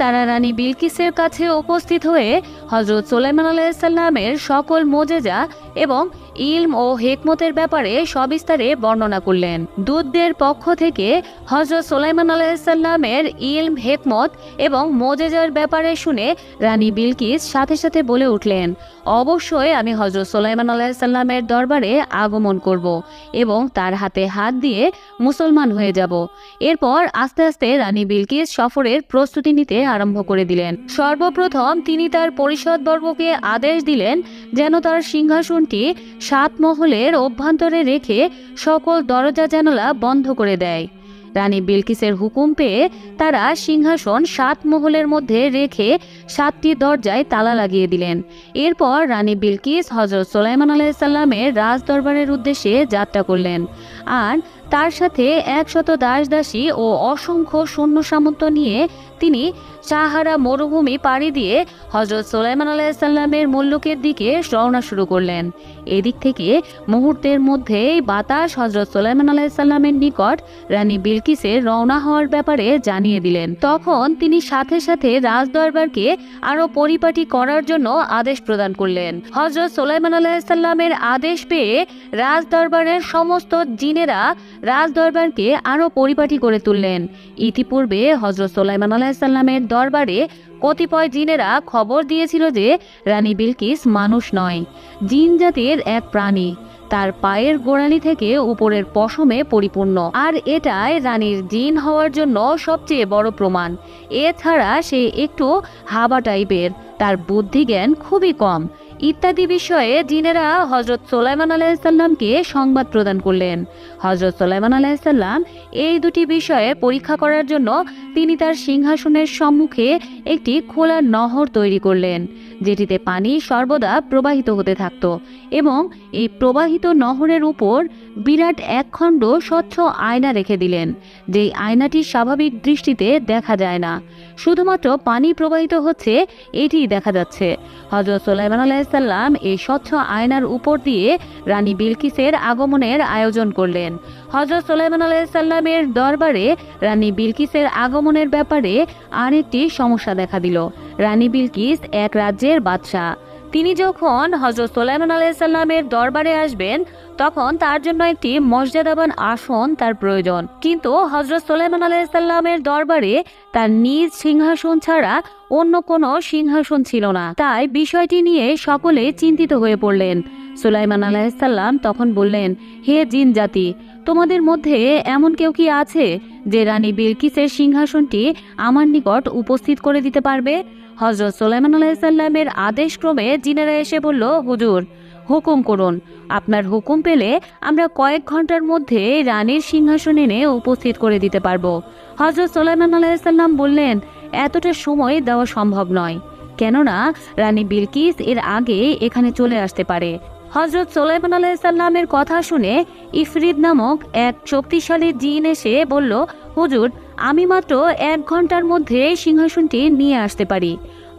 তারা রানী বিলকিসের কাছে উপস্থিত হয়ে হজরত সোলাইমান আলাইসাল্লামের সকল মোজেজা এবং ইলম ও হেকমতের ব্যাপারে সবিস্তারে বর্ণনা করলেন। দূতদের পক্ষ থেকে হজরত সোলাইমান আলাইসাল্লামের ইলম, হেকমত এবং মোজেজার ব্যাপারে শুনে রানী বিলকিস সাথে সাথে বলে উঠলেন, অবশ্যই আমি হজরত সোলাইমান আলাইসাল্লামের দরবারে আগমন করব এবং তার হাতে হাত দিয়ে মুসলমান হয়ে যাব। এরপর আস্তে আস্তে রানী বিলকিস সফরের প্রস্তুতি নিতে আরম্ভ করে দিলেন। সর্বপ্রথম তিনি তার পরিষদবর্গকে আদেশ দিলেন যেন তার সিংহাসনটি সাত মহলের অভ্যন্তরে রেখে সকল দরজা জানালা বন্ধ করে দেয়। রানী বিলকিসের হুকুম পেয়ে তারা সিংহাসন সাত মহলের মধ্যে রেখে সাতটি দরজায় তালা লাগিয়ে দিলেন। এরপর রানী বিলকিস হজরত সোলাইমান আলাইসাল্লামের রাজ দরবারের উদ্দেশ্যে যাত্রা করলেন। আর তার সাথে একশত দাস দাসী ও অসংখ্য সৈন্য সামন্ত নিয়ে তিনি সাহারা মরুভূমি পাড়ি দিয়ে হজরত সোলাইমান আলাইসাল্লামের মল্লুকের দিকে রওনা শুরু করলেন। এদিক থেকে মুহূর্তের মধ্যেই বাতাস হজরত সোলাইমান আলাইসাল্লামের নিকট রানী বিলকিসের রওনা হওয়ার ব্যাপারে জানিয়ে দিলেন। তখন তিনি সাথে সাথে রাজদরবারকে আরও পরিপাটি করার জন্য আদেশ প্রদান করলেন। হজরত সোলাইমান আলাইসাল্লামের আদেশ পেয়ে রাজদরবারের সমস্ত জিনেরা রাজদরবারকে আরও পরিপাটি করে তুললেন। ইতিপূর্বে হজরত সোলাইমান আলাইসাল্লামের দরবারে কতিপয় জিনেরা খবর দিয়েছিল যে রানী বিলকিস মানুষ নয়, জিন জাতির এক প্রাণী। তার পায়ের গোড়ালি থেকে উপরের পশমে পরিপূর্ণ। আর এটাই রানীর জিন হওয়ার জন্য সবচেয়ে বড় প্রমাণ। এছাড়া সে একটু হাবা টাইপের, তার বুদ্ধি জ্ঞান খুবই কম। ইত্যাদি বিষয়ে জিনেরা হজরত সোলাইমান আলাইসাল্লামকে সংবাদ প্রদান করলেন। হজরত সোলাইমান আলাইসাল্লাম এই দুটি বিষয়ে পরীক্ষা করার জন্য তিনি তার সিংহাসনের সম্মুখে একটি খোলা নহর তৈরি করলেন, যেটিতে পানি সর্বদা প্রবাহিত হতে থাকত এবং এই প্রবাহিত নহরের উপর বিরাট একখণ্ড স্বচ্ছ আয়না রেখে দিলেন, যেই আয়নাটি স্বাভাবিক দৃষ্টিতে দেখা যায় না। শুধুমাত্র পানি প্রবাহিত হচ্ছে এটি দেখা যাচ্ছে। হজরত সোলাইমান আলাইসাল্লাম এই স্বচ্ছ আয়নার উপর দিয়ে রানী বিলকিসের আগমনের আয়োজন করলেন। হজরত সোলাইমান আলাইসাল্লামের দরবারে রানী বিলকিসের আগমনের ব্যাপারে আরেকটি সমস্যা দেখা দিল। রানী বিলকিস এক রাজ্যের বাদশাহ। তিনি যখন হজরত সোলাইমান আলাইসাল্লামের দরবারে আসবেন, তখন তার জন্য একটি মর্যাদাবান আসন তার প্রয়োজন। কিন্তু হজরত সোলাইমান আলাইসাল্লামের দরবারে তার নিজ সিংহাসন ছাড়া অন্য কোনো সিংহাসন ছিল না। তাই বিষয়টি নিয়ে সকলে চিন্তিত হয়ে পড়লেন। সুলাইমান আলাইসাল্লাম তখন বললেন, হে জিন জাতি, তোমাদের মধ্যে এমন কেউ কি আছে যে রানী বিলকিসের সিংহাসনটি আমার নিকট উপস্থিত করে দিতে পারবে? হজরত সোলাইমান আলাইসাল্লামের আদেশক্রমে জিনেরা এসে বলল, হুজুর, হুকুম করুন। আপনার হুকুম পেলে আমরা কয়েক ঘণ্টার মধ্যে রানীর সিংহাসন এনে উপস্থিত করে দিতে পারব। হজরত সোলাইমান আলাইসাল্লাম বললেন, এতটা সময় দেওয়া সম্ভব নয়। কেননা রানী বিলকিস এর আগে এখানে চলে আসতে পারে। হজরত সোলাইমান আলাইসাল্লামের কথা শুনে ইফরিদ নামক এক শক্তিশালী জিন এসে বলল, হুজুর, আমি মাত্র এক ঘণ্টার মধ্যে সিংহাসনটি নিয়ে আসতে পারি।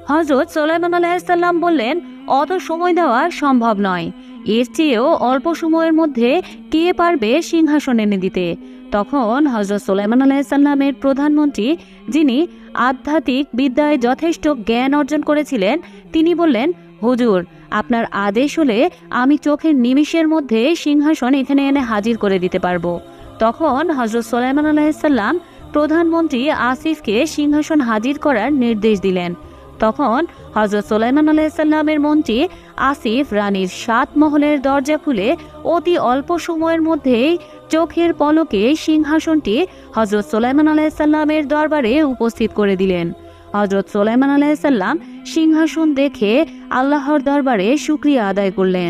হজরত সোলাইমান আলাইসাল্লাম বললেন, অত সময় দেওয়া সম্ভব নয়। এর চেয়েও অল্প সময়ের মধ্যে কে পারবে সিংহাসন এনে দিতে? তখন হজরত সোলাইমান আলাইসাল্লামের প্রধানমন্ত্রী, যিনি আধ্যাত্মিক বিদ্যায় যথেষ্ট জ্ঞান অর্জন করেছিলেন, তিনি বললেন, হুজুর আপনার আদেশ হলে আমি চোখের নিমিষের মধ্যে সিংহাসন এখানে এনে হাজির করে দিতে পারব। তখন হজরত সোলাইমান আলাইসাল্লাম প্রধানমন্ত্রী আসিফকে সিংহাসন হাজির করার নির্দেশ দিলেন। তখন হজরত সোলাইমান আলাইসাল্লামের মন্ত্রী আসিফ রানীর সাত মহলের দরজা খুলে অতি অল্প সময়ের মধ্যেই চোখের পলকে সিংহাসনটি হজরত সোলাইমান আলাইসাল্লামের দরবারে উপস্থিত করে দিলেন। হজরত সোলাইমান আলাইসাল্লাম সিংহাসন দেখে আল্লাহর দরবারে শুক্রিয়া আদায় করলেন।